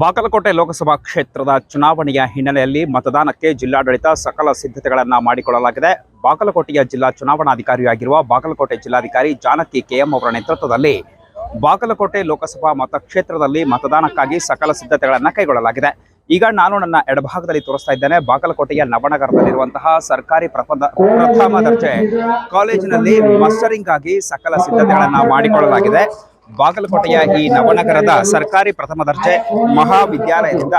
ಬಾಗಲಕೋಟೆ ಲೋಕಸಭಾ ಕ್ಷೇತ್ರದ ಚುನಾವಣೆಯ ಹಿನ್ನೆಲೆಯಲ್ಲಿ ಮತದಾನಕ್ಕೆ ಜಿಲ್ಲಾಡಳಿತ ಸಕಲ ಸಿದ್ಧತೆಗಳನ್ನು ಮಾಡಿಕೊಳ್ಳಲಾಗಿದೆ. ಬಾಗಲಕೋಟೆಯ ಜಿಲ್ಲಾ ಚುನಾವಣಾಧಿಕಾರಿಯಾಗಿರುವ ಬಾಗಲಕೋಟೆ ಜಿಲ್ಲಾಧಿಕಾರಿ ಜಾನಕಿ ಕೆಎಂ ಅವರ ನೇತೃತ್ವದಲ್ಲಿ ಬಾಗಲಕೋಟೆ ಲೋಕಸಭಾ ಮತಕ್ಷೇತ್ರದಲ್ಲಿ ಮತದಾನಕ್ಕಾಗಿ ಸಕಲ ಸಿದ್ಧತೆಗಳನ್ನು ಕೈಗೊಳ್ಳಲಾಗಿದೆ. ಈಗ ನಾನು ನನ್ನ ಎಡಭಾಗದಲ್ಲಿ ತೋರಿಸ್ತಾ ಇದ್ದೇನೆ. ಬಾಗಲಕೋಟೆಯ ನವನಗರದಲ್ಲಿರುವಂತಹ ಸರ್ಕಾರಿ ಪ್ರಥಮ ದರ್ಜೆ ಕಾಲೇಜಿನಲ್ಲಿ ಮಸ್ಟರಿಂಗ್ ಆಗಿ ಸಕಲ ಸಿದ್ಧತೆಗಳನ್ನು ಮಾಡಿಕೊಳ್ಳಲಾಗಿದೆ. ಬಾಗಲಕೋಟೆಯ ಈ ನವನಗರದ ಸರ್ಕಾರಿ ಪ್ರಥಮ ದರ್ಜೆ ಮಹಾವಿದ್ಯಾಲಯದಿಂದ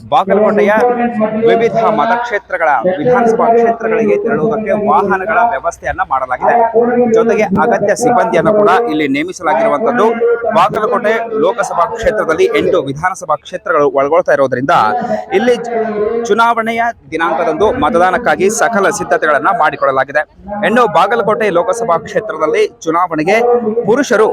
ಬಾಗಲಕೋಟೆಯ ವಿವಿಧ ಮತಕ್ಷೇತ್ರಗಳ ವಿಧಾನಸಭಾ ಕ್ಷೇತ್ರಗಳಿಗೆ ತೆರಳುವುದಕ್ಕೆ ವಾಹನಗಳ ವ್ಯವಸ್ಥೆಯನ್ನ ಮಾಡಲಾಗಿದೆ. ಜೊತೆಗೆ ಅಗತ್ಯ ಸಿಬ್ಬಂದಿಯನ್ನು ಕೂಡ ಇಲ್ಲಿ ನೇಮಿಸಲಾಗಿರುವಂತದ್ದು. ಬಾಗಲಕೋಟೆ ಲೋಕಸಭಾ ಕ್ಷೇತ್ರದಲ್ಲಿ ಎಂಟು ವಿಧಾನಸಭಾ ಕ್ಷೇತ್ರಗಳು ಒಳಗೊಳ್ತಾ ಇರೋದ್ರಿಂದ ಇಲ್ಲಿ ಚುನಾವಣೆಯ ದಿನಾಂಕದಂದು ಮತದಾನಕ್ಕಾಗಿ ಸಕಲ ಸಿದ್ಧತೆಗಳನ್ನ ಮಾಡಿಕೊಳ್ಳಲಾಗಿದೆ ಇನ್ನು ಬಾಗಲಕೋಟೆ ಲೋಕಸಭಾ ಕ್ಷೇತ್ರದಲ್ಲಿ ಚುನಾವಣೆಗೆ ಪುರುಷರು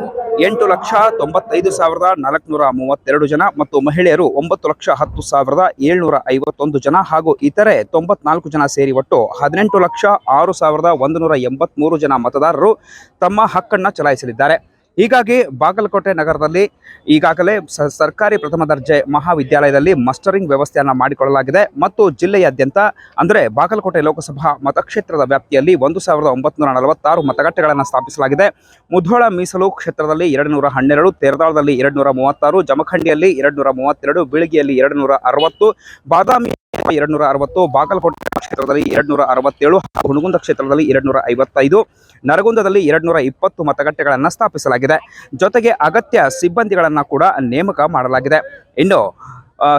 ಎಂಟು ಲಕ್ಷ ತೊಂಬತ್ತೈದು ಸಾವಿರದ ನಾಲ್ಕುನೂರ ಮೂವತ್ತೆರಡು ಜನ ಮತ್ತು ಮಹಿಳೆಯರು ಒಂಬತ್ತು ಲಕ್ಷ ಹತ್ತು ಸಾವಿರದ ಏಳ್ನೂರ ಐವತ್ತೊಂದು ಜನ ಹಾಗೂ ಇತರೆ ತೊಂಬತ್ನಾಲ್ಕು ಜನ ಸೇರಿ ಒಟ್ಟು ಹದಿನೆಂಟು ಲಕ್ಷ ಆರು ಸಾವಿರದ ಒಂದು ನೂರ ಎಂಬತ್ಮೂರು ಜನ ಮತದಾರರು ತಮ್ಮ ಹಕ್ಕನ್ನು ಚಲಾಯಿಸಲಿದ್ದಾರೆ. ಹೀಗಾಗಿ ಬಾಗಲಕೋಟೆ ನಗರದಲ್ಲಿ ಈಗಾಗಲೇ ಸರ್ಕಾರಿ ಪ್ರಥಮ ದರ್ಜೆ ಮಹಾವಿದ್ಯಾಲಯದಲ್ಲಿ ಮಸ್ಟರಿಂಗ್ ವ್ಯವಸ್ಥೆಯನ್ನು ಮಾಡಿಕೊಳ್ಳಲಾಗಿದೆ. ಮತ್ತು ಜಿಲ್ಲೆಯಾದ್ಯಂತ ಅಂದರೆ ಬಾಗಲಕೋಟೆ ಲೋಕಸಭಾ ಮತಕ್ಷೇತ್ರದ ವ್ಯಾಪ್ತಿಯಲ್ಲಿ ಒಂದು ಸಾವಿರದ ಮತಗಟ್ಟೆಗಳನ್ನು ಸ್ಥಾಪಿಸಲಾಗಿದೆ. ಮುಧೋಳ ಮೀಸಲು ಕ್ಷೇತ್ರದಲ್ಲಿ ಎರಡು ನೂರ ಹನ್ನೆರಡು, ತೇರದಾಳದಲ್ಲಿ ಎರಡು ನೂರ ಮೂವತ್ತಾರು, ಜಮಖಂಡಿಯಲ್ಲಿ ಎರಡು ನೂರ ಮೂವತ್ತೆರಡು, ಬೀಳಗಿಯಲ್ಲಿ ಎರಡು ನೂರ ಅರವತ್ತು, ಬಾದಾಮಿ ಎರಡು ನೂರ ಅರವತ್ತು ಬಾಗಲಕೋಟೆ ಕ್ಷೇತ್ರದಲ್ಲಿ ಎರಡು ನೂರ ಅರವತ್ತೇಳು ಹುಣಗುಂದ ಕ್ಷೇತ್ರದಲ್ಲಿ ಎರಡು ನೂರ ಐವತ್ತೈದು ನರಗುಂದದಲ್ಲಿ ಎರಡು ನೂರ ಇಪ್ಪತ್ತು ಮತಗಟ್ಟೆಗಳನ್ನು ಸ್ಥಾಪಿಸಲಾಗಿದೆ. ಜೊತೆಗೆ ಅಗತ್ಯ ಸಿಬ್ಬಂದಿಗಳನ್ನು ಕೂಡ ನೇಮಕ ಮಾಡಲಾಗಿದೆ. ಇನ್ನು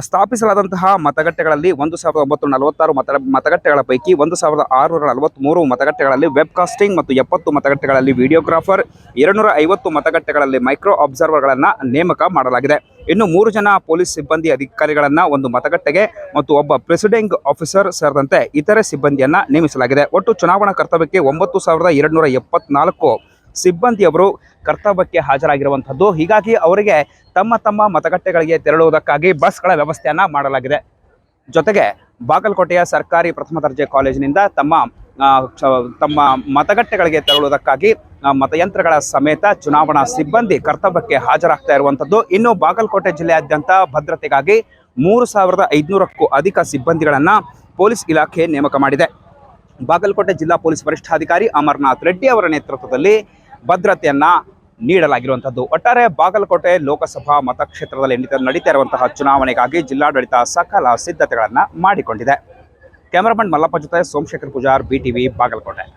ಸ್ಥಾಪಿಸಲಾದಂತಹ ಮತಗಟ್ಟೆಗಳಲ್ಲಿ ಒಂದು ಸಾವಿರದ ಒಂಬತ್ತು ನಲವತ್ತಾರು ಮತ, ಮತಗಟ್ಟೆಗಳ ಪೈಕಿ ಒಂದು ಸಾವಿರದ ಆರುನೂರ ನಲವತ್ತ್ಮೂರು ಮತಗಟ್ಟೆಗಳಲ್ಲಿ ವೆಬ್ ಕಾಸ್ಟಿಂಗ್ ಮತ್ತು ಎಪ್ಪತ್ತು ಮತಗಟ್ಟೆಗಳಲ್ಲಿ ವಿಡಿಯೋಗ್ರಾಫರ್ ಎರಡುನೂರ ಐವತ್ತು ಮತಗಟ್ಟೆಗಳಲ್ಲಿ ಮೈಕ್ರೋ ಅಬ್ಸರ್ವರ್ಗಳನ್ನು ನೇಮಕ ಮಾಡಲಾಗಿದೆ. ಇನ್ನು ಮೂರು ಜನ ಪೊಲೀಸ್ ಸಿಬ್ಬಂದಿ ಅಧಿಕಾರಿಗಳನ್ನ ಒಂದು ಮತಗಟ್ಟೆಗೆ ಮತ್ತು ಒಬ್ಬ ಪ್ರೆಸಿಡೆಂಟ್ ಆಫೀಸರ್ ಸೇರಿದಂತೆ ಇತರೆ ಸಿಬ್ಬಂದಿಯನ್ನ ನೇಮಿಸಲಾಗಿದೆ. ಒಟ್ಟು ಚುನಾವಣಾ ಕರ್ತವ್ಯಕ್ಕೆ ಒಂಬತ್ತು ಸಾವಿರದ ಎರಡುನೂರ ಎಪ್ಪತ್ನಾಲ್ಕು ಸಿಬ್ಬಂದಿಯವರು ಕರ್ತವ್ಯಕ್ಕೆ ಹಾಜರಾಗಿರುವಂಥದ್ದು. ಹೀಗಾಗಿ ಅವರಿಗೆ ತಮ್ಮ ತಮ್ಮ ಮತಗಟ್ಟೆಗಳಿಗೆ ತೆರಳುವುದಕ್ಕಾಗಿ ಬಸ್ಗಳ ವ್ಯವಸ್ಥೆಯನ್ನು ಮಾಡಲಾಗಿದೆ. ಜೊತೆಗೆ ಬಾಗಲಕೋಟೆಯ ಸರ್ಕಾರಿ ಪ್ರಥಮ ದರ್ಜೆ ಕಾಲೇಜಿನಿಂದ ತಮ್ಮ ತಮ್ಮ ಮತಗಟ್ಟೆಗಳಿಗೆ ತೆರಳುವುದಕ್ಕಾಗಿ ಮತಯಂತ್ರಗಳ ಸಮೇತ ಚುನಾವಣಾ ಸಿಬ್ಬಂದಿ ಕರ್ತವ್ಯಕ್ಕೆ ಹಾಜರಾಗ್ತಾ ಇರುವಂಥದ್ದು. ಇನ್ನು ಬಾಗಲಕೋಟೆ ಜಿಲ್ಲೆಯಾದ್ಯಂತ ಭದ್ರತೆಗಾಗಿ ಮೂರು ಸಾವಿರದ ಐದುನೂರಕ್ಕೂ ಅಧಿಕ ಸಿಬ್ಬಂದಿಗಳನ್ನು ಪೊಲೀಸ್ ಇಲಾಖೆ ನೇಮಕ ಮಾಡಿದೆ. ಬಾಗಲಕೋಟೆ ಜಿಲ್ಲಾ ಪೊಲೀಸ್ ವರಿಷ್ಠಾಧಿಕಾರಿ ಅಮರ್ನಾಥ್ ರೆಡ್ಡಿ ಅವರ ನೇತೃತ್ವದಲ್ಲಿ ಭದ್ರತೆಯನ್ನ ನೀಡಲಾಗಿರುವಂಥದ್ದು. ಒಟ್ಟಾರೆ ಬಾಗಲಕೋಟೆ ಲೋಕಸಭಾ ಮತಕ್ಷೇತ್ರದಲ್ಲಿ ನಡೀತಾ- ಇರುವಂತಹ ಚುನಾವಣೆಗಾಗಿ ಜಿಲ್ಲಾಡಳಿತ ಸಕಲ ಸಿದ್ಧತೆಗಳನ್ನು ಮಾಡಿಕೊಂಡಿದೆ. कैमरामैन मल्लापा जोता सोमशेखर पुजार बीटीवी बागलकोटे।